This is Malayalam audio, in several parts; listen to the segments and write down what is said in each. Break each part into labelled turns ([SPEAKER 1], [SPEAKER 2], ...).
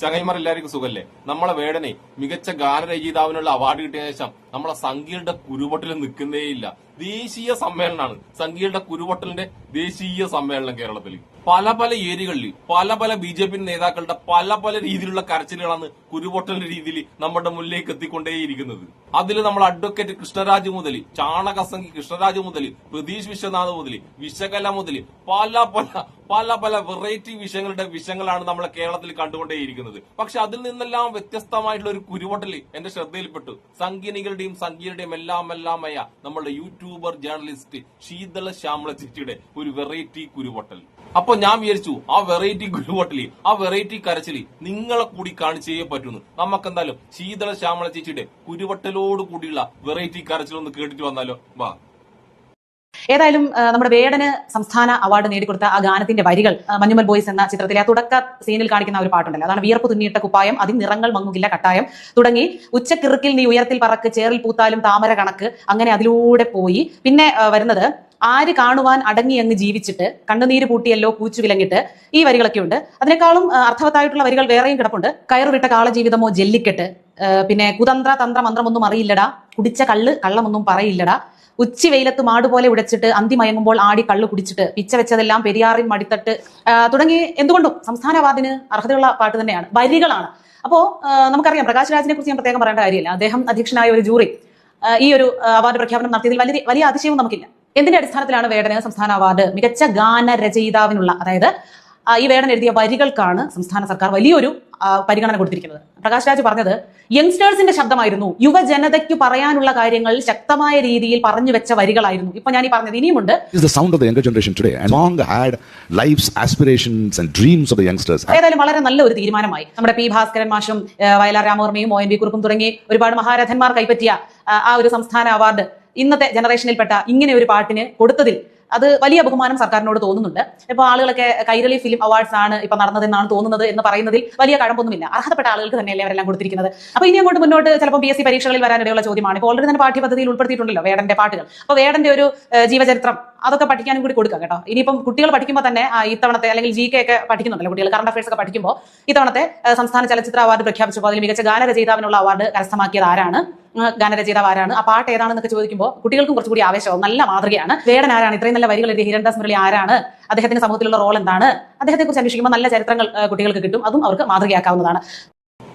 [SPEAKER 1] ചങ്ങൈമാർ എല്ലാവർക്കും സുഖല്ലേ? നമ്മളെ വേടനെ മികച്ച ഗാനരചയിതാവിനുള്ള അവാർഡ് കിട്ടിയ ശേഷം നമ്മളെ സംഗീതയുടെ കുരുപൊട്ടൽ നിൽക്കുന്നേയില്ല. ദേശീയ സമ്മേളനമാണ്. സംഗീതയുടെ കുരുവട്ടലിന്റെ ദേശീയ സമ്മേളനം കേരളത്തിൽ. പല പല ഏരിയകളിൽ പല പല ബി ജെ പി നേതാക്കളുടെ പല പല രീതിയിലുള്ള കരച്ചിലുകളാണ് കുരുപൊട്ടലിന്റെ രീതിയിൽ നമ്മുടെ മുന്നിലേക്ക് എത്തിക്കൊണ്ടേയിരിക്കുന്നത്. അതിൽ നമ്മൾ അഡ്വക്കേറ്റ് കൃഷ്ണരാജ് മുതൽ ചാണകസംഖി കൃഷ്ണരാജ് മുതൽ പ്രതീഷ് വിശ്വനാഥ് മുതൽ വിശകല മുതൽ പല പല പല പല വെറൈറ്റി വിഷയങ്ങളുടെ വിഷയങ്ങളാണ് നമ്മളെ കേരളത്തിൽ കണ്ടുകൊണ്ടേയിരിക്കുന്നത്. പക്ഷെ അതിൽ നിന്നെല്ലാം വ്യത്യസ്തമായിട്ടുള്ള ഒരു കുരുവട്ടൽ എന്റെ ശ്രദ്ധയിൽപ്പെട്ടു. സംഗീനികളുടെയും സംഗീതയുടെയും എല്ലാം എല്ലാമായ നമ്മളുടെ യൂട്യൂബർ ജേർണലിസ്റ്റ് ശീതള ശ്യാമള ഒരു വെറൈറ്റി കുരുവട്ടൽ അപ്പൊ ഞാൻ വിചാരിച്ചു ആ വെറൈറ്റി കുരുവട്ടലി ആ വെറൈറ്റി കരച്ചിലി നിങ്ങളെ കൂടി കാണിച്ചേ പറ്റുന്നു. നമുക്കെന്തായാലും ശീതള ശ്യാമള ചേച്ചിയുടെ കുരുവട്ടലോട് കൂടിയുള്ള വെറൈറ്റി കരച്ചിലൊന്ന് കേട്ടിട്ട് വന്നാലോ? വാ.
[SPEAKER 2] ഏതായാലും നമ്മുടെ വേടന് സംസ്ഥാന അവാർഡ് നേടിക്കൊടുത്ത ആ ഗാനത്തിന്റെ വരികൾ മഞ്ഞുമൽ ബോയ്സ് എന്ന ചിത്രത്തിലെ ആ തുടക്ക സീനിൽ കാണിക്കുന്ന ഒരു പാട്ടുണ്ടല്ലോ അതാണ് വിയർപ്പ് തുന്നിയിട്ട കുപ്പായം. അതിൽ നിറങ്ങൾ മങ്ങുകില്ല കട്ടായം. തുടങ്ങി ഉച്ചക്കിറുക്കിൽ നീ ഉയരത്തിൽ പറക്ക് ചേറിൽ പൂത്താലും താമര കണക്ക് അങ്ങനെ അതിലൂടെ പോയി. പിന്നെ വരുന്നത് ആര് കാണുവാൻ അടങ്ങി അങ്ങ് ജീവിച്ചിട്ട് കണ്ണുനീര് പൂട്ടിയല്ലോ കൂച്ചു വിലങ്ങിട്ട് ഈ വരികളൊക്കെ ഉണ്ട്. അതിനേക്കാളും അർത്ഥവത്തായിട്ടുള്ള വരികൾ വേറെയും കിടപ്പുണ്ട്. കയറുവിട്ട കാളജീവിതമോ ജെല്ലിക്കെട്ട് പിന്നെ കുതന്ത്ര തന്ത്ര മന്ത്രമൊന്നും അറിയില്ലടാ. കുടിച്ച കള്ള് കള്ളമൊന്നും പറയില്ലടാ. ഉച്ചി വെയിലത്ത് മാട് പോലെ ഉടച്ചിട്ട് അന്തി മയങ്ങുമ്പോൾ ആടി കള്ളു കുടിച്ചിട്ട് പിച്ച വെച്ചതെല്ലാം പെരിയാറിൻ മടിത്തട്ട് തുടങ്ങി എന്തുകൊണ്ടും സംസ്ഥാന അർഹതയുള്ള പാട്ട് തന്നെയാണ് വരികളാണ്. അപ്പോ നമുക്കറിയാം പ്രകാശ് രാജിനെ കുറിച്ച് ഞാൻ പ്രത്യേകം പറയേണ്ട കാര്യമില്ല. അദ്ദേഹം അധ്യക്ഷനായ ഒരു ജൂറി ഈ ഒരു അവാർഡ് പ്രഖ്യാപനം നടത്തിയതിൽ വലിയ വലിയ അതിശയവും നമുക്കില്ല എന്തിന്റെ അടിസ്ഥാനത്തിലാണ് വേടന് സംസ്ഥാന അവാർഡ്? മികച്ച ഗാന രചയിതാവിനുള്ള അതായത് ഈ വേടൻ എഴുതിയ വരികൾക്കാണ് സംസ്ഥാന സർക്കാർ വലിയൊരു പരിഗണന കൊടുത്തിരിക്കുന്നത് പ്രകാശ് രാജ് പറഞ്ഞത് യങ്സ്റ്റേഴ്സിന്റെ ശബ്ദമായിരുന്നു യുവജനതയ്ക്ക് പറയാനുള്ള കാര്യങ്ങൾ ശക്തമായ രീതിയിൽ പറഞ്ഞു വെച്ച വരികളായിരുന്നു ഇപ്പൊ ഞാൻ ഈ പറഞ്ഞത് ഇനിയുമുണ്ട്
[SPEAKER 3] is the sound of the younger generation today. And song had lives, aspirations, and dreams of the youngsters.
[SPEAKER 2] ഏതായാലും വളരെ നല്ല ഒരു തീരുമാനമായി നമ്മുടെ പി ഭാസ്കരൻ മാഷും വയലാർ രാമവർമ്മയും ഒ എൻ വി കുറുപ്പും തുടങ്ങി ഒരുപാട് മഹാരഥന്മാർ കൈപ്പറ്റിയ ആ ഒരു സംസ്ഥാന അവാർഡ് ഇന്നത്തെ ജനറേഷനിൽപ്പെട്ട ഇങ്ങനെ ഒരു പാട്ടിന് കൊടുത്തതിൽ അത് വലിയ ബഹുമാനം സർക്കാരിനോട് തോന്നുന്നുണ്ട്. ഇപ്പൊ ആളുകളൊക്കെ കൈരളി ഫിലിം അവാർഡ്സ് ആണ് ഇപ്പൊ നടന്നതെന്നാണ് തോന്നുന്നത് എന്ന് പറയുന്നതിൽ വലിയ കഴമ്പൊന്നുമില്ല. അർഹതപ്പെട്ട ആളുകൾക്ക് തന്നെയല്ലേ അവരെല്ലാം കൊടുത്തിരിക്കുന്നത്. അപ്പൊ ഇനി അങ്ങോട്ട് മുന്നോട്ട് ചിലപ്പോൾ പി എസ് സി പരീക്ഷകളിൽ വരാനിടയുള്ള ചോദ്യമാണ്. ഇപ്പോൾ ഓൾറെഡി തന്നെ പാഠ്യപദ്ധതിയിൽ ഉൾപ്പെടുത്തിയിട്ടുണ്ടല്ലോ വേടന്റെ പാട്ടുകൾ. അപ്പൊ വേടന്റെ ഒരു ജീവചരിത്രം അതൊക്കെ പഠിക്കാനും കൂടി കൊടുക്കാം കേട്ടോ. ഇനിയിപ്പം കുട്ടികൾ പഠിക്കുമ്പോൾ തന്നെ ഇത്തവണത്തെ അല്ലെങ്കിൽ ജി കെ ഒക്കെ പഠിക്കുന്നുണ്ടല്ലോ കുട്ടികൾ. കറണ്ട് അഫയേഴ്സ് ഒക്കെ പഠിക്കുമ്പോൾ ഇത്തവണത്തെ സംസ്ഥാന ചലച്ചിത്ര അവാർഡ് പ്രഖ്യാപിച്ചപ്പോൾ അതിൽ മികച്ച ഗാനരചയിതാവിനുള്ള അവാർഡ് കരസ്ഥമാക്കിയത് ആരാണ്? ഗാനരചയിതാവ് ആരാണ്? ആ പാട്ട് ഏതാണെന്നൊക്കെ ചോദിക്കുമ്പോൾ കുട്ടികൾക്കും കുറച്ചുകൂടി ആവേശമാവും നല്ല മാതൃകയാണ്. വേടൻ ആരാണ്? ഇത്രയും നല്ല വരികൾ എഴുതിയ ഹിരൺദാസ് മുരളി ആരാണ്? അദ്ദേഹത്തിന്റെ സമൂഹത്തിലുള്ള റോൾ എന്താണ്? അദ്ദേഹത്തെ കുറിച്ച് അന്വേഷിക്കുമ്പോൾ നല്ല ചരിത്രങ്ങൾ കുട്ടികൾക്ക് കിട്ടും. അതും അവർക്ക് മാതൃകയാക്കാവുന്നതാണ്.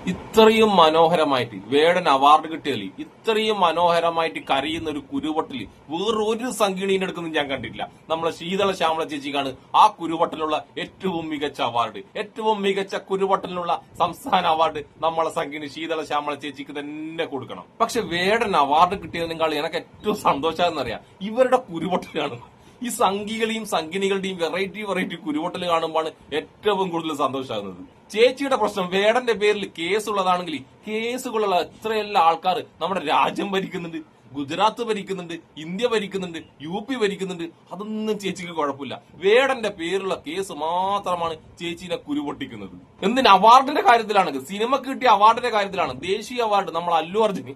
[SPEAKER 1] ഇത്രയും മനോഹരമായിട്ട് വേടൻ അവാർഡ് കിട്ടിയതിൽ ഇത്രയും മനോഹരമായിട്ട് കരയുന്ന ഒരു കുരുവട്ടിൽ വേറൊരു സംഗീണീന്റെ എടുക്കുന്നത് ഞാൻ കണ്ടിട്ടില്ല. നമ്മളെ ശീതള ശ്യാമള ചേച്ചിക്കാണ് ആ കുരുവട്ടിലുള്ള ഏറ്റവും മികച്ച അവാർഡ് ഏറ്റവും മികച്ച കുരുവട്ടലിനുള്ള സംസ്ഥാന അവാർഡ് നമ്മളെ സംഗീണി ശീതള ശ്യാമള ചേച്ചിക്ക് തന്നെ കൊടുക്കണം. പക്ഷെ വേടൻ അവാർഡ് കിട്ടിയതിനേക്കാൾ എനിക്ക് ഏറ്റവും സന്തോഷമെന്നറിയാം ഇവരുടെ കുരുവട്ടലാണ്. ഈ സംഘികളെയും സംഗിനികളുടെയും വെറൈറ്റി വെറൈറ്റി കുരുവോട്ടൽ കാണുമ്പോൾ ഏറ്റവും കൂടുതൽ സന്തോഷമാകുന്നത്. ചേച്ചിയുടെ പ്രശ്നം വേടന്റെ പേരിൽ കേസുള്ളതാണെങ്കിൽ കേസുകളുള്ള എത്രയെല്ലാം ആൾക്കാർ നമ്മുടെ രാജ്യം ഭരിക്കുന്നുണ്ട് ഗുജറാത്ത് ഭരിക്കുന്നുണ്ട് ഇന്ത്യ ഭരിക്കുന്നുണ്ട് യു പി ഭരിക്കുന്നുണ്ട്. അതൊന്നും ചേച്ചിക്ക് കുഴപ്പമില്ല. വേടന്റെ പേരുള്ള കേസ് മാത്രമാണ് ചേച്ചിനെ കുരുപൊട്ടിക്കുന്നത്. എന്തിന്? അവാർഡിന്റെ കാര്യത്തിലാണെങ്കിൽ സിനിമ കിട്ടിയ അവാർഡിന്റെ കാര്യത്തിലാണ്. ദേശീയ അവാർഡ് നമ്മൾ അല്ലു അർജുന്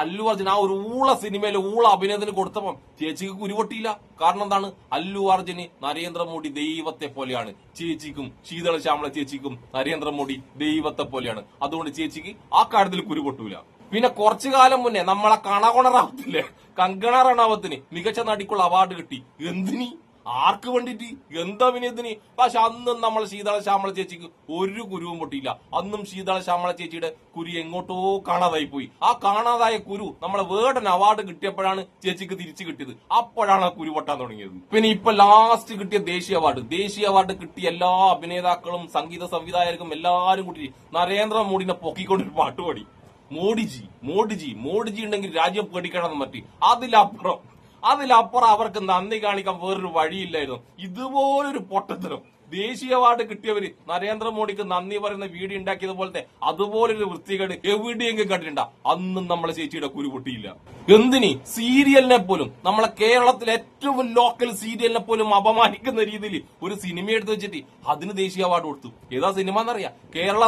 [SPEAKER 1] അല്ലു അർജുൻ ആ ഒരു ഊള സിനിമയിൽ ഊള അഭിനയത്തിന് കൊടുത്തപ്പം ചേച്ചിക്ക് കുരുപൊട്ടിയില്ല കാരണം എന്താണ്? അല്ലു അർജുന് നരേന്ദ്രമോദി ദൈവത്തെ പോലെയാണ്. ചേച്ചിക്കും ശീതള ശ്യാമള ചേച്ചിക്കും നരേന്ദ്രമോദി ദൈവത്തെ പോലെയാണ്. അതുകൊണ്ട് ചേച്ചിക്ക് ആ കാര്യത്തിൽ കുരുപൊട്ടൂല പിന്നെ കുറച്ചു കാലം മുന്നേ നമ്മളെ കണകൊണറാവത്തില്ലേ കങ്കണ റണാവത്തിന് മികച്ച നടിക്കുള്ള അവാർഡ് കിട്ടി. എന്തിനി? ആർക്ക് വേണ്ടിട്ട്? എന്തഭിനയത്തിന് പക്ഷെ അന്നും നമ്മൾ ശീതള ശ്യാമള ചേച്ചിക്ക് ഒരു കുരുവും പൊട്ടിയില്ല. അന്നും ശീതള ശ്യാമള ചേച്ചിയുടെ കുരു എങ്ങോട്ടോ കാണാതായി പോയി. ആ കാണാതായ കുരു നമ്മളെ വേർഡൻ അവാർഡ് കിട്ടിയപ്പോഴാണ് ചേച്ചിക്ക് തിരിച്ചു കിട്ടിയത്. അപ്പോഴാണ് ആ കുരു പൊട്ടാൻ തുടങ്ങിയത്. പിന്നെ ഇപ്പൊ ലാസ്റ്റ് കിട്ടിയ ദേശീയ അവാർഡ് ദേശീയ അവാർഡ് കിട്ടിയ എല്ലാ അഭിനേതാക്കളും സംഗീത സംവിധായകർക്കും എല്ലാവരും കൂട്ടി നരേന്ദ്രമോദിനെ പൊക്കിക്കൊണ്ടൊരു പാട്ട് പാടി മോഡിജി മോഡിജി മോഡിജി ഉണ്ടെങ്കിൽ രാജ്യം പേടിക്കണം പറ്റി. അതിലപ്പുറം അതിലപ്പുറം അവർക്ക് നന്ദി കാണിക്കാൻ വേറൊരു വഴിയില്ലായിരുന്നു. ഇതുപോലൊരു പൊട്ടത്തരം. ദേശീയ അവാർഡ് കിട്ടിയവര് നരേന്ദ്രമോദിക്ക് നന്ദി പറയുന്ന വീഡിയോ ഉണ്ടാക്കിയത് പോലത്തെ അതുപോലൊരു വൃത്തികേട് എവിടെയെങ്കിലും കണ്ടിട്ടുണ്ട? അന്നും നമ്മളെ ചേച്ചിയുടെ കുരു പൊട്ടിയില്ല. എന്തിനി? സീരിയലിനെ പോലും നമ്മളെ കേരളത്തിലെ ഏറ്റവും ലോക്കൽ സീരിയലിനെ പോലും അപമാനിക്കുന്ന രീതിയിൽ ഒരു സിനിമ എടുത്ത് വെച്ചിട്ട് അതിന് ദേശീയ അവാർഡ് കൊടുത്തു. ഏതാ സിനിമ എന്നറിയാം? കേരള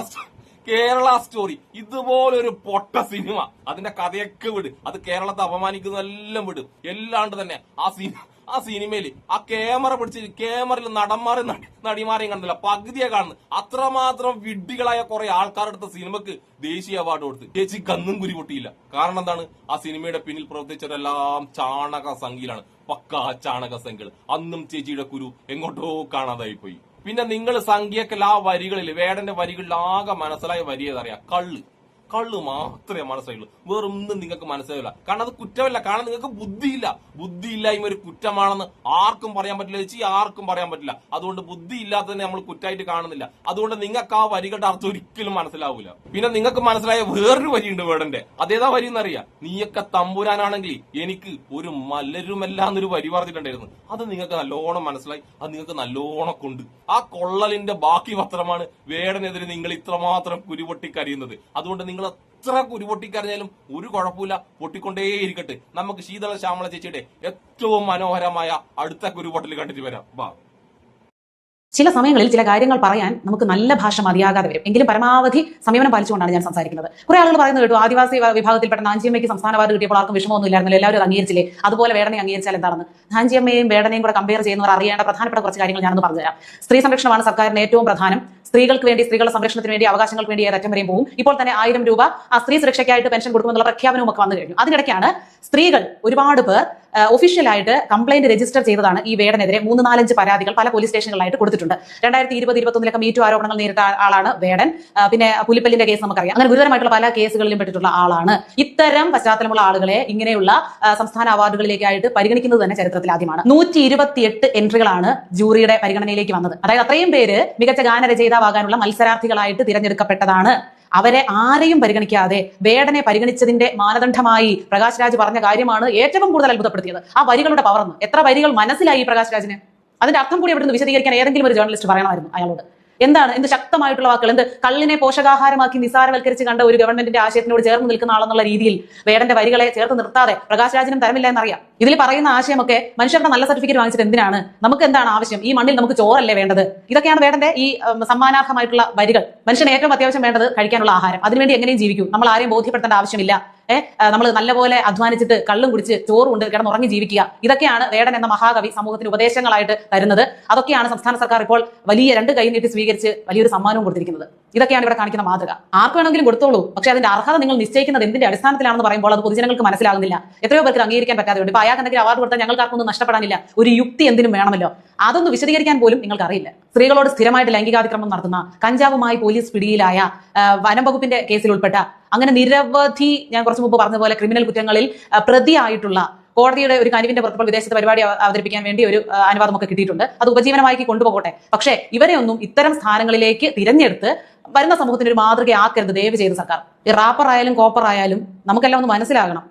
[SPEAKER 1] കേരള സ്റ്റോറി. ഇതുപോലൊരു പൊട്ട സിനിമ. അതിന്റെ കഥയൊക്കെ വിട്. അത് കേരളത്തെ അപമാനിക്കുന്നതെല്ലാം വിട്. എല്ലാണ്ട് തന്നെ ആ സിനിമ ആ സിനിമയിൽ ആ ക്യാമറ പിടിച്ച് ക്യാമറയിൽ നടന്മാരും നടി- നടിമാരെയും കണ്ടില്ല. പകുതിയെ കാണുന്നു അത്രമാത്രം വിഡ്ഢികളായ കുറെ ആൾക്കാരെടുത്ത സിനിമക്ക് ദേശീയ അവാർഡ് കൊടുത്ത്. ചേച്ചി കന്നും കുരി പൊട്ടിയില്ല. കാരണം എന്താണ്? ആ സിനിമയുടെ പിന്നിൽ പ്രവർത്തിച്ചതെല്ലാം ചാണക സംഖ്യയിലാണ്. പക്കാ ചാണക സംഖ്യകൾ. അന്നും ചേച്ചിയുടെ കുരു എങ്ങോട്ടോ കാണാതായി പോയി പിന്നെ നിങ്ങൾ സംഖ്യക്കൽ ആ വരികളിൽ വേടന്റെ വരികളിൽ ആകെ മനസ്സിലായ വരി ഏതറിയാം കള്ള്. കള്ള് മാത്രമേ മനസ്സിലായുള്ളൂ. വേറൊന്നും നിങ്ങൾക്ക് മനസ്സിലാവില്ല. കാരണം അത് കുറ്റമല്ല. കാരണം നിങ്ങൾക്ക് ബുദ്ധിയില്ല. ബുദ്ധിയില്ലായ്മ ഒരു കുറ്റമാണെന്ന് ആർക്കും പറയാൻ പറ്റില്ല. ചേച്ചി ആർക്കും പറയാൻ പറ്റില്ല. അതുകൊണ്ട് ബുദ്ധി ഇല്ലാത്തതിനെ നമ്മൾ കുറ്റമായിട്ട് കാണുന്നില്ല. അതുകൊണ്ട് നിങ്ങൾക്ക് ആ വരികളുടെ അർത്ഥം ഒരിക്കലും മനസ്സിലാവില്ല പിന്നെ നിങ്ങൾക്ക് മനസ്സിലായ വേറൊരു വരിയുണ്ട് വേടന്റെ. അതേതാ വരി എന്നറിയാം? നീയൊക്കെ തമ്പുരാനാണെങ്കിൽ എനിക്ക് ഒരു മലരുമല്ല എന്നൊരു വരി പറഞ്ഞിട്ടുണ്ടായിരുന്നു. അത് നിങ്ങൾക്ക് നല്ലോണം മനസ്സിലായി. അത് നിങ്ങൾക്ക് നല്ലോണം കൊണ്ട്. ആ കൊള്ളലിന്റെ ബാക്കി പത്രമാണ് വേടനെതിരെ നിങ്ങൾ ഇത്രമാത്രം കുരുപൊട്ടി കരയുന്നത് അതുകൊണ്ട് നിങ്ങൾ എത്ര കുരു കരഞ്ഞാലും ഒരു കുഴപ്പമില്ല. പൊട്ടിക്കൊണ്ടേയിരിക്കട്ടെ. നമുക്ക് ശീതള ശ്യാമള ചേച്ചിയുടെ ഏറ്റവും മനോഹരമായ അടുത്ത കുരുപൊട്ടൽ കണ്ടിട്ട് വരാം. വാ.
[SPEAKER 2] ചില സമയങ്ങളിൽ ചില കാര്യങ്ങൾ പറയാൻ നമുക്ക് നല്ല ഭാഷ മതിയാകാതെ വരും. എങ്കിലും പരമാവധി സംയമനം പാലിച്ചുകൊണ്ടാണ് ഞാൻ സംസാരിക്കുന്നത്. കുറെ ആളുകൾ പറയുന്നത് കേട്ടു ആദിവാസി വിഭാഗത്തിൽപ്പെട്ട നാഞ്ചിയമ്മയ്ക്ക് സംസ്ഥാന വാർഡ് കിട്ടിയപ്പോൾ ആർക്കും വിഷമമൊന്നും ഇല്ലായിരുന്നല്ലോ എല്ലാവരും അത് അംഗീകരിച്ചില്ലേ? അതുപോലെ വേടനെ അംഗീകരിച്ചാൽ എന്താണെന്ന്? നാഞ്ചിയമ്മയും വേടനെയും കൂടെ കമ്പയർ ചെയ്യുന്നവർ അറിയേണ്ട പ്രധാനപ്പെട്ട കുറച്ച് കാര്യങ്ങൾ ഞാനൊന്ന് പറഞ്ഞുതരാം. സ്ത്രീ സംരക്ഷണമാണ് സർക്കാരിന് ഏറ്റവും പ്രധാനം. സ്ത്രീകൾക്ക് വേണ്ടി സ്ത്രീകളുടെ സംരക്ഷണത്തിന് വേണ്ടി അവകാശങ്ങൾക്ക് വേണ്ടി ഏതറ്റം വരെയും പോകും ഇപ്പോൾ തന്നെ ആയിരം രൂപ ആ സ്ത്രീ സുരക്ഷയ്ക്കായിട്ട് പെൻഷൻ കൊടുക്കുമെന്നുള്ള പ്രഖ്യാപനവും ഒക്കെ വന്നു കഴിഞ്ഞു. അതിനിടയ്ക്കാണ് സ്ത്രീകൾ ഒരുപാട് പേർ ഒഫീഷ്യലായിട്ട് കംപ്ലൈന്റ് രജിസ്റ്റർ ചെയ്തതാണ് ഈ വേടനെതിരെ മൂന്ന് നാലഞ്ച് പരാതികൾ പല പോലീസ് സ്റ്റേഷനുകളായിട്ട് കൊടുത്തിട്ടുണ്ട്. രണ്ടായിരത്തി ഇരുപത് ഇരുപത്തൊന്നിലൊക്കെ മീറ്റു ആരോപണങ്ങൾ നേരിട്ട ആളാണ് വേടൻ. പിന്നെ പുലിപ്പല്ലിന്റെ കേസ് നമുക്കറിയാം. അങ്ങനെ ഗുരുതരമായിട്ടുള്ള പല കേസുകളിലും പെട്ടിട്ടുള്ള ആളാണ്. ഇത്തരം പശ്ചാത്തലമുള്ള ആളുകളെ ഇങ്ങനെയുള്ള സംസ്ഥാന അവാർഡുകളിലേക്കായിട്ട് പരിഗണിക്കുന്നത് തന്നെ ചരിത്രത്തിൽ ആദ്യമാണ്. നൂറ്റി ഇരുപത്തിയെട്ട് എൻട്രികളാണ് ജൂറിയുടെ പരിഗണനയിലേക്ക് വന്നത്. അതായത് അത്രയും പേര് മികച്ച ഗാനരചയിതാവാകാനുള്ള മത്സരാർത്ഥികളായിട്ട് തിരഞ്ഞെടുക്കപ്പെട്ടതാണ് അവരെ ആരെയും പരിഗണിക്കാതെ വേടനെ പരിഗണിച്ചതിന്റെ മാനദണ്ഡമായി പ്രകാശ് രാജ് പറഞ്ഞ കാര്യമാണ് ഏറ്റവും കൂടുതൽ അത്ഭുതപ്പെടുത്തിയത്. ആ വരികളുടെ പവർന്ന് എത്ര വരികൾ മനസ്സിലായി പ്രകാശ് രാജിന് അതിന്റെ അർത്ഥം കൂടി അവിടുന്ന് വിശദീകരിക്കാൻ ഏതെങ്കിലും ഒരു ജേർണലിസ്റ്റ് പറയണമായിരുന്നു അയാളോട്. എന്താണ്? എന്ത് ശക്തമായിട്ടുള്ള വാക്കുകൾ? എന്ത് കള്ളിനെ പോഷകാഹാരമാക്കി നിസാരവൽക്കരിച്ച് കണ്ട ഒരു ഗവൺമെന്റിന്റെ ആശയത്തിനോട് ചേർന്ന് നിൽക്കുന്ന ആളെന്നുള്ള രീതിയിൽ വേടന്റെ വരികളെ ചേർത്ത് നിർത്താതെ പ്രകാശ് രാജിനും തരമില്ല എന്നറിയാം. ഇതിൽ പറയുന്ന ആശയമൊക്കെ മനുഷ്യരുടെ നല്ല സർട്ടിഫിക്കറ്റ് വാങ്ങിച്ചിട്ട് എന്തിനാണ്? നമുക്ക് എന്താണ് ആവശ്യം? ഈ മണ്ണിൽ നമുക്ക് ചോറല്ലേ വേണ്ടത്? ഇതൊക്കെയാണ് വേടന്റെ ഈ സമ്മാനാർഹമായിട്ടുള്ള വരികൾ. മനുഷ്യന് ഏറ്റവും അത്യാവശ്യം വേണ്ടത് കഴിക്കാനുള്ള ആഹാരം. അതിനുവേണ്ടി എങ്ങനെയും ജീവിക്കും. നമ്മൾ ആരെയും ബോധ്യപ്പെടുത്തേണ്ട ആവശ്യമില്ല. നമ്മൾ നല്ലപോലെ അധ്വാനിച്ചിട്ട് കള്ളും കുടിച്ച് ചോറും ഉണ്ട് കിടന്നുറങ്ങി ജീവിക്കുക. ഇതൊക്കെയാണ് വേടൻ എന്ന മഹാകവി സമൂഹത്തിന് ഉപദേശങ്ങളായിട്ട് തരുന്നത്. അതൊക്കെയാണ് സംസ്ഥാന സർക്കാർ ഇപ്പോൾ വലിയ രണ്ട് കൈ നീട്ടി സ്വീകരിച്ച് വലിയൊരു സമ്മാനവും കൊടുത്തിരിക്കുന്നത്. ഇതൊക്കെയാണ് ഇവിടെ കാണിക്കുന്ന മാതൃക. ആർക്ക് വേണമെങ്കിലും കൊടുത്തോളൂ. പക്ഷെ അതിന്റെ അർഹത നിങ്ങൾ നിശ്ചയിക്കുന്നത് എന്തിന്റെ അടിസ്ഥാനത്തിലാണെന്ന് പറയുമ്പോൾ അത് പൊതുജനങ്ങൾക്ക് മനസ്സിലാകുന്നില്ല. എത്രയോ പേർക്ക് അംഗീകരിക്കാൻ പറ്റാതെ ഇപ്പൊ അയാൾക്ക് എന്തെങ്കിലും അവാർഡ് കൊടുത്താൽ ഞങ്ങൾക്ക് ആർക്കൊന്നും നഷ്ടപ്പെടാനില്ല. ഒരു യുക്തി എന്തിനും വേണമല്ലോ. അതൊന്നും വിശദീകരിക്കാൻ പോലും നിങ്ങൾക്ക് അറിയില്ല സ്ത്രീകളോട് സ്ഥിരമായിട്ട് ലൈംഗികാതിക്രമം നടത്തുന്ന കഞ്ചാവുമായി പോലീസ് പിടിയിലായ വനം വകുപ്പിന്റെ കേസിൽ ഉൾപ്പെട്ട അങ്ങനെ നിരവധി ഞാൻ കുറച്ച് മുമ്പ് പറഞ്ഞ പോലെ ക്രിമിനൽ കുറ്റങ്ങളിൽ പ്രതിയായിട്ടുള്ള കോടതിയുടെ ഒരു കനിവിന്റെ പുറത്തുള്ള വിദേശത്ത് പരിപാടി അവതരിപ്പിക്കാൻ വേണ്ടി ഒരു അനുവാദമൊക്കെ കിട്ടിയിട്ടുണ്ട്. അത് ഉപജീവനമായി കൊണ്ടുപോകട്ടെ. പക്ഷേ ഇവരെ ഒന്നും ഇത്തരം സ്ഥാനങ്ങളിലേക്ക് തിരഞ്ഞെടുത്ത് വരുന്ന സമൂഹത്തിന് ഒരു മാതൃകയാക്കരുത് ദയവ് ചെയ്ത് സർക്കാർ. ഈ റാപ്പർ ആയാലും കോപ്പർ ആയാലും നമുക്കെല്ലാം ഒന്ന് മനസ്സിലാകണം.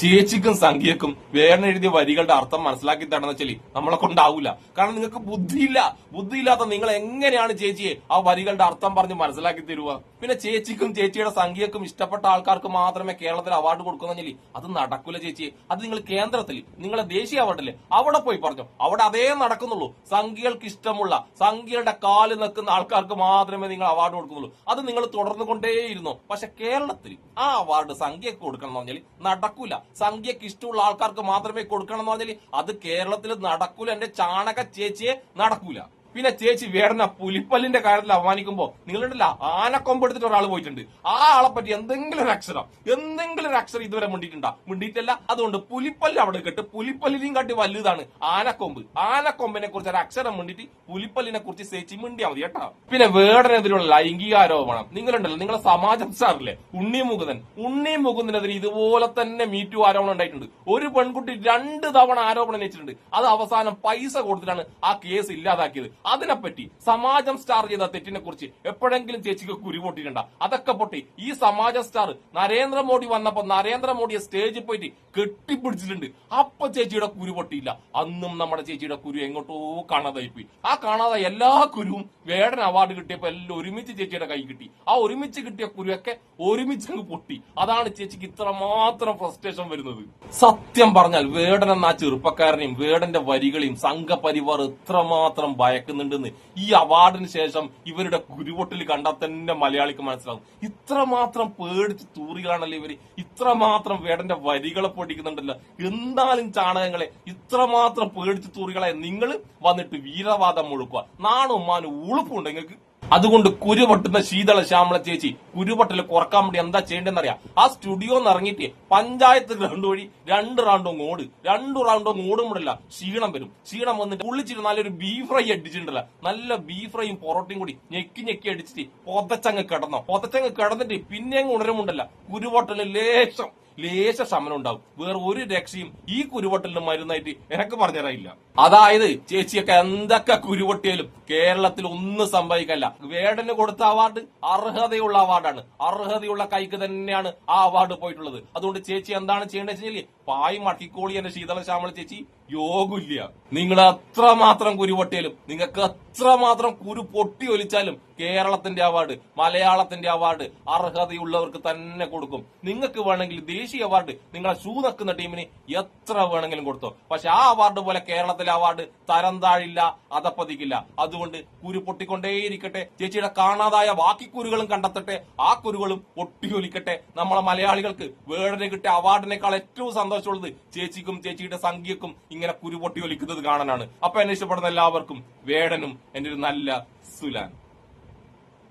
[SPEAKER 1] ചേച്ചിക്കും സംഖ്യക്കും വേറെ എഴുതിയ വരികളുടെ അർത്ഥം മനസ്സിലാക്കി തരണമെന്ന് വെച്ചാൽ നമ്മളെ കൊണ്ടാവൂല. കാരണം നിങ്ങൾക്ക് ബുദ്ധിയില്ല. ബുദ്ധിയില്ലാത്ത നിങ്ങൾ എങ്ങനെയാണ് ചേച്ചിയെ ആ വരികളുടെ അർത്ഥം പറഞ്ഞ് മനസ്സിലാക്കി തരുക? പിന്നെ ചേച്ചിക്കും ചേച്ചിയുടെ സംഖ്യക്കും ഇഷ്ടപ്പെട്ട ആൾക്കാർക്ക് മാത്രമേ കേരളത്തിൽ അവാർഡ് കൊടുക്കുന്നെങ്കിൽ അത് നടക്കൂല ചേച്ചിയെ. അത് നിങ്ങൾ കേന്ദ്രത്തിൽ നിങ്ങളെ ദേശീയ അവാർഡില്ലേ അവിടെ പോയി പറഞ്ഞു. അവിടെ അതേ നടക്കുന്നുള്ളൂ. സംഖ്യകൾക്ക് ഇഷ്ടമുള്ള സംഖ്യയുടെ കാൽ നിൽക്കുന്ന ആൾക്കാർക്ക് മാത്രമേ നിങ്ങൾ അവാർഡ് കൊടുക്കുന്നുള്ളൂ. അത് നിങ്ങൾ തുടർന്നു കൊണ്ടേയിരുന്നു പക്ഷെ കേരളത്തിൽ ആ അവാർഡ് സംഖ്യക്ക് കൊടുക്കണം എന്ന് പറഞ്ഞാൽ നടക്കൂല. സംഖ്യക്ക് ഇഷ്ടമുള്ള ആൾക്കാർക്ക് മാത്രമേ കൊടുക്കണം എന്ന് പറഞ്ഞാൽ അത് കേരളത്തിൽ നടക്കൂല. എന്റെ ചാണക ചേച്ചിയെ നടക്കൂല. പിന്നെ ചേച്ചി വേടന പുലിപ്പല്ലിന്റെ കാര്യത്തിൽ അവമാനിക്കുമ്പോ നിങ്ങളുണ്ടല്ല ആനക്കൊമ്പ് എടുത്തിട്ട് ഒരാൾ പോയിട്ടുണ്ട്. ആ ആളെ പറ്റി എന്തെങ്കിലും ഒരു അക്ഷരം എന്തെങ്കിലും ഒരു അക്ഷരം ഇതുവരെ മിണ്ടിയിട്ടുണ്ടാ മിണ്ടിയിട്ടല്ല. അതുകൊണ്ട് പുലിപ്പല്ല് അവിടെ കേട്ട് പുലിപ്പല്ലിനെയും കാട്ടി വലുതാണ് ആനക്കൊമ്പ്. ആനക്കൊമ്പിനെ കുറിച്ച് ഒരു അക്ഷരം മുണ്ടിട്ട് പുലിപ്പല്ലിനെ കുറിച്ച് ചേച്ചി മിണ്ടിയാ മതി കേട്ടോ. പിന്നെ വേടനെതിരെയുള്ള ലൈംഗിക ആരോപണം നിങ്ങളുണ്ടല്ലോ നിങ്ങളെ സമാജം സാറില്ലേ? ഉണ്ണി മുകുന്ദൻ. ഉണ്ണി മുകുന്ദനെതിരെ ഇതുപോലെ തന്നെ മീറ്റു ആരോപണം ഉണ്ടായിട്ടുണ്ട്. ഒരു പെൺകുട്ടി രണ്ട് തവണ ആരോപണം ഉന്നയിച്ചിട്ടുണ്ട്. അത് അവസാനം പൈസ കൊടുത്തിട്ടാണ് ആ കേസ് ഇല്ലാതാക്കിയത്. അതിനെപ്പറ്റി സമാജം സ്റ്റാർ ചെയ്ത തെറ്റിനെ കുറിച്ച് എപ്പോഴെങ്കിലും ചേച്ചിക്ക് കുരു പൊട്ടിയിട്ടുണ്ട അതൊക്കെ പൊട്ടി. ഈ സമാജ സ്റ്റാർ നരേന്ദ്രമോദി വന്നപ്പോ നരേന്ദ്രമോദിയെ സ്റ്റേജിൽ പോയിട്ട് കെട്ടിപ്പിടിച്ചിട്ടുണ്ട്. അപ്പൊ ചേച്ചിയുടെ കുരു പൊട്ടിയില്ല. അന്നും നമ്മുടെ ചേച്ചിയുടെ കുരു എങ്ങോട്ടോ കാണാതായി പോയി. ആ കാണാതെ എല്ലാ കുരുവും വേടൻ അവാർഡ് കിട്ടിയപ്പോ എല്ലാം ഒരുമിച്ച് ചേച്ചിയുടെ കൈ കിട്ടി. ആ ഒരുമിച്ച് കിട്ടിയ കുരുവൊക്കെ ഒരുമിച്ച് അങ്ങ് പൊട്ടി. അതാണ് ചേച്ചിക്ക് ഇത്രമാത്രം ഫ്രസ്ട്രേഷൻ വരുന്നത്. സത്യം പറഞ്ഞാൽ വേടൻ എന്ന ചെറുപ്പക്കാരനെയും വേടന്റെ വരികളെയും സംഘപരിവാർ ഇത്രമാത്രം ഭയക്കുന്നുണ്ടെന്ന് ഈ അവാർഡിന് ശേഷം ഇവരുടെ കുരുപൊട്ടിൽ കണ്ടാൽ തന്നെ മലയാളിക്ക് മനസ്സിലാവും. ഇത്രമാത്രം പേടിച്ച് തൂറികളാണല്ലോ ഇവർ? ഇത്രമാത്രം വേടന്റെ വരികളെ പൊടിക്കുന്നുണ്ടല്ലോ. എന്തായാലും ചാണകങ്ങളെ ഇത്രമാത്രം പേടിച്ച് തൂറികളെ നിങ്ങൾ വന്നിട്ട് വീരവാദം മുഴുക്കുക. നാണും മാനും ഉളുപ്പുണ്ട് നിങ്ങൾക്ക്. അതുകൊണ്ട് കുരുപൊട്ടുന്ന ശീതള ശ്യാമള ചേച്ചി കുരുപൊട്ടൽ കുറയ്ക്കാൻ വേണ്ടി എന്താ ചെയ്യേണ്ടതെന്നറിയാം. ആ സ്റ്റുഡിയോ ഇറങ്ങിയിട്ട് പഞ്ചായത്ത് ഗ്രൗണ്ട് വഴി രണ്ട് റൗണ്ടോ ഓട്. രണ്ട് റൗണ്ടും ഓടുമ്പോഴല്ല ക്ഷീണം വരും. ക്ഷീണം വന്നിട്ട് ഉള്ളിച്ചിട്ട് നല്ലൊരു ബീഫ് ഫ്രൈ അടിച്ചിട്ടുണ്ടല്ല. നല്ല ബീഫ് ഫ്രൈയും പൊറോട്ടയും കൂടി ഞെക്കി ഞെക്കി അടിച്ചിട്ട് പൊതച്ചങ്ങ് കിടന്നോ. പൊതച്ചങ്ങ് കിടന്നിട്ട് പിന്നെ ഉണരമുണ്ടല്ല. കുരുപൊട്ടൽ ലേശം. ലേശ ശമനം ഉണ്ടാവും. വേറെ ഒരു രക്ഷയും ഈ കുരുവട്ടലിന് മരുന്നായിട്ട് എനക്ക് പറഞ്ഞുതരാനില്ല അതായത് ചേച്ചിയൊക്കെ എന്തൊക്കെ കുരുവട്ടിയാലും കേരളത്തിൽ ഒന്നും സംഭവിക്കല്ല. വേടന് കൊടുത്ത അവാർഡ് അർഹതയുള്ള അവാർഡാണ്. അർഹതയുള്ള കൈക്ക് തന്നെയാണ് ആ അവാർഡ് പോയിട്ടുള്ളത്. അതുകൊണ്ട് ചേച്ചി എന്താണ് ചെയ്യേണ്ടത് വെച്ചാൽ പായ് മട്ടിക്കോളി എന്റെ ശീതള ശ്യാമള ചേച്ചി യോഗമില്ല നിങ്ങൾ അത്ര മാത്രം കുരുപൊട്ടിയാലും നിങ്ങൾക്ക് അത്രമാത്രം കുരു പൊട്ടി ഒലിച്ചാലും കേരളത്തിന്റെ അവാർഡ് മലയാളത്തിന്റെ അവാർഡ് അർഹതയുള്ളവർക്ക് തന്നെ കൊടുക്കും. നിങ്ങൾക്ക് വേണമെങ്കിൽ ദേശീയ അവാർഡ് നിങ്ങളെ ഷൂ നക്കുന്ന ടീമിന് എത്ര വേണമെങ്കിലും കൊടുത്തോ. പക്ഷെ ആ അവാർഡ് പോലെ കേരളത്തിലെ അവാർഡ് തരം താഴില്ല അതപ്പതിക്കില്ല അതുകൊണ്ട് കുരു പൊട്ടിക്കൊണ്ടേയിരിക്കട്ടെ. ചേച്ചിയുടെ കാണാതായ ബാക്കി കുരുകളും കണ്ടെത്തട്ടെ. ആ കുരുകളും പൊട്ടിയൊലിക്കട്ടെ നമ്മളെ മലയാളികൾക്ക് വേടനെ കിട്ടിയ അവാർഡിനേക്കാൾ ഏറ്റവും സന്തോഷമുള്ളത് ചേച്ചിക്കും ചേച്ചിയുടെ സംഖ്യക്കും ഇങ്ങനെ കുരു പൊട്ടിയൊലിക്കുന്നത് കാണാനാണ്. അപ്പൊ എന്നെ ഇഷ്ടപ്പെടുന്ന എല്ലാവർക്കും വേടനും എന്റെ ഒരു നല്ല സുലാൻ.